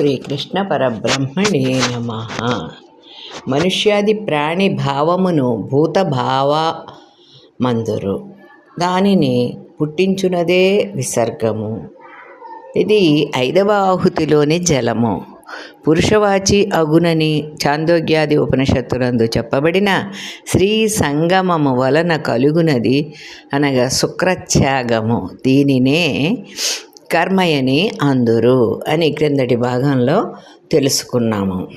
శ్రీకృష్ణ పరబ్రహ్మణే నమ. మనుష్యాది ప్రాణి భావమును భూతభావ మందురు. దానిని పుట్టించునదే విసర్గము. ఇది ఐదవ ఆహుతిలోని జలము. పురుషవాచి అగునని చాందోగ్యాది ఉపనిషత్తులందు చెప్పబడిన శ్రీ సంగమము వలన కలుగునది అనగా శుక్రత్యాగము దీనినే కర్మయని అందురు అని క్రిందటి భాగంలో తెలుసుకున్నాము.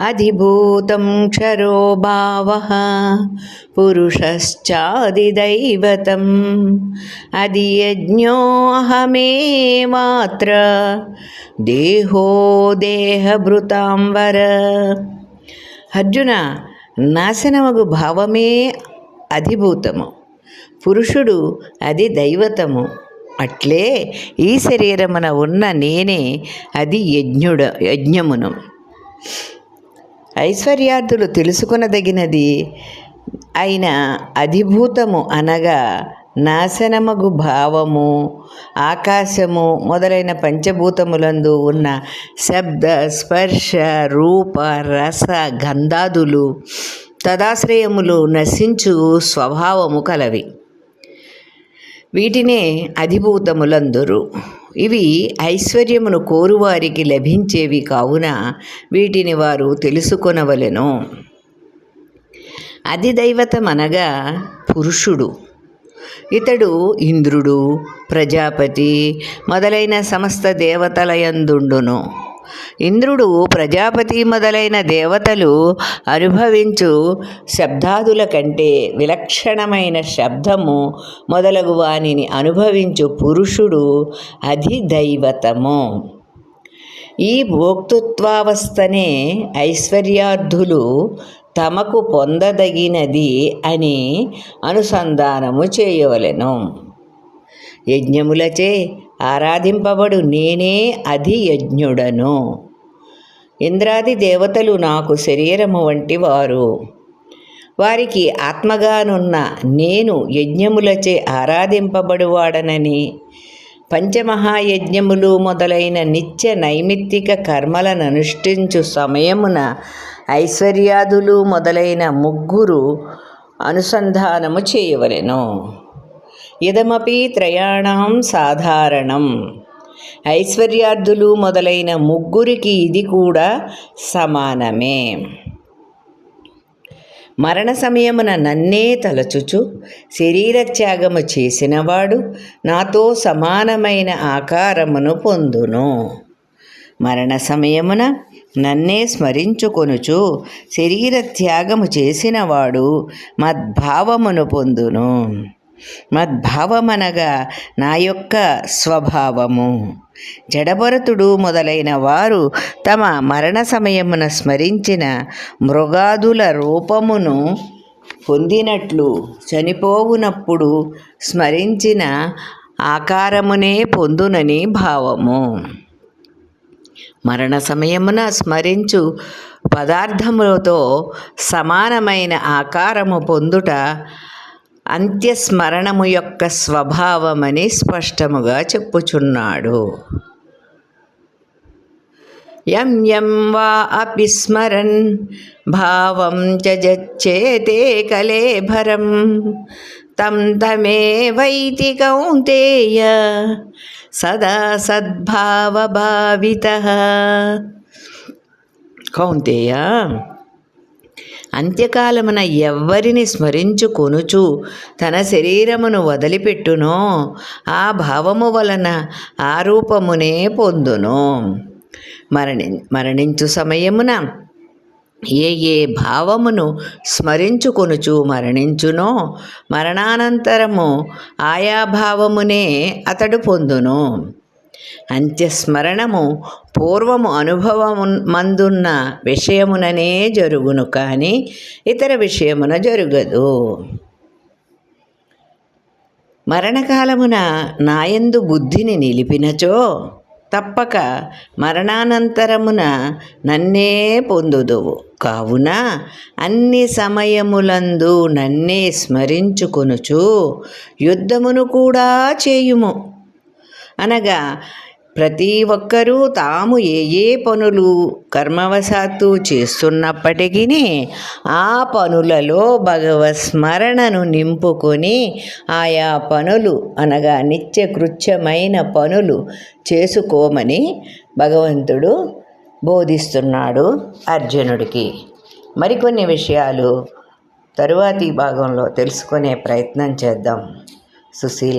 అధిభూతం క్షరో భావ పురుషశ్చాదిదైవతం అది యజ్ఞోహమేమాత్ర దేహో దేహభృతాంబర. అర్జున నాశనమగు భావమే అధిభూతము. పురుషుడు అది దైవతము. అట్లే ఈ శరీరమున ఉన్న నేనే అది యజ్ఞుడ యజ్ఞమును. ఐశ్వర్యార్థులు తెలుసుకొనదగినది అయిన అధిభూతము అనగా నాశనమగు భావము ఆకాశము మొదలైన పంచభూతములందు ఉన్న శబ్ద స్పర్శ రూప రస గంధాదులు తదాశ్రయములు నశించు స్వభావము కలవి. వీటినే అధిభూతములందురు. ఇవి ఐశ్వర్యమును కోరువారికి లభించేవి కావున వీటిని వారు తెలుసుకొనవలెను. అధిదైవతమనగా పురుషుడు ఇతడు ఇంద్రుడు ప్రజాపతి మొదలైన సమస్త దేవతలయందుండును ఇంద్రుడు ప్రజాపతి మొదలైన దేవతలు అనుభవించు శబ్దాదుల కంటే విలక్షణమైన శబ్దము మొదలగు వానిని అనుభవించు పురుషుడు అధిదైవతము. ఈ భోక్తృత్వావస్థనే ఐశ్వర్యార్థులు తమకు పొందదగినది అని అనుసంధానము చేయవలెను. యజ్ఞములచే ఆరాధింపబడు నేనే అధి యజ్ఞుడను ఇంద్రాది దేవతలు నాకు శరీరము వంటి వారు వారికి ఆత్మగానున్న నేను యజ్ఞములచే ఆరాధింపబడువాడనని పంచమహాయజ్ఞములు మొదలైన నిత్య నైమిత్తిక కర్మలను అనుష్ఠించు సమయమున ఐశ్వర్యాదులు మొదలైన ముగ్గురు అనుసంధానము చేయవలెను. ఇదమపి త్రయాణం సాధారణం. ఐశ్వర్యార్థులు మొదలైన ముగ్గురికి ఇది కూడా సమానమే. మరణ సమయమున నన్నే తలచుచు శరీర త్యాగము చేసినవాడు నాతో సమానమైన ఆకారమును పొందును. మరణ సమయమున నన్నే స్మరించుకొనుచు శరీర త్యాగము చేసినవాడు మద్భావమును పొందును. మద్భావమనగా నా యొక్క స్వభావము. జడభరతుడు మొదలైన వారు తమ మరణ సమయమున స్మరించిన మృగాదుల రూపమును పొందినట్లు చనిపోవునప్పుడు స్మరించిన ఆకారమునే పొందునని భావము. మరణ సమయమున స్మరించు పదార్థములతో సమానమైన ఆకారము పొందుట అంత్యస్మరణము యొక్క స్వభావమని స్పష్టముగా చెప్పుచున్నాడు. యం యం వా అపి స్మరన్ భావం జచ్చేతే కలేభరం. తం తమే వైతి కౌంతేయ సదా సద్భావభావిత. కౌంతేయ అంత్యకాలమున ఎవ్వరిని స్మరించుకొనుచు తన శరీరమును వదిలిపెట్టునో. ఆ భావము వలన ఆ రూపమునే పొందును. మరణి మరణించు సమయమున ఏ ఏ భావమును స్మరించుకొనుచు మరణించునో మరణానంతరము ఆయా భావమునే అతడు పొందును. అంత్యస్మరణము పూర్వము అనుభవము మందున్న విషయముననే జరుగును కానీ ఇతర విషయమున జరుగదు. మరణకాలమున నాయందు బుద్ధిని నిలిపినచో తప్పక మరణానంతరమున నన్నే పొందుదువు. కావున అన్ని సమయములందు నన్నే స్మరించుకొనుచు యుద్ధమును కూడా చేయుము. అనగా ప్రతి ఒక్కరూ తాము ఏ ఏ పనులు కర్మవశాత్తు చేస్తున్నప్పటికీ ఆ పనులలో భగవత్ స్మరణను నింపుకొని ఆయా పనులు అనగా నిత్యకృత్యమైన పనులు చేసుకోమని భగవంతుడు బోధిస్తున్నాడు అర్జునుడికి. మరికొన్ని విషయాలు తరువాతి భాగంలో తెలుసుకునే ప్రయత్నం చేద్దాం. సుశీల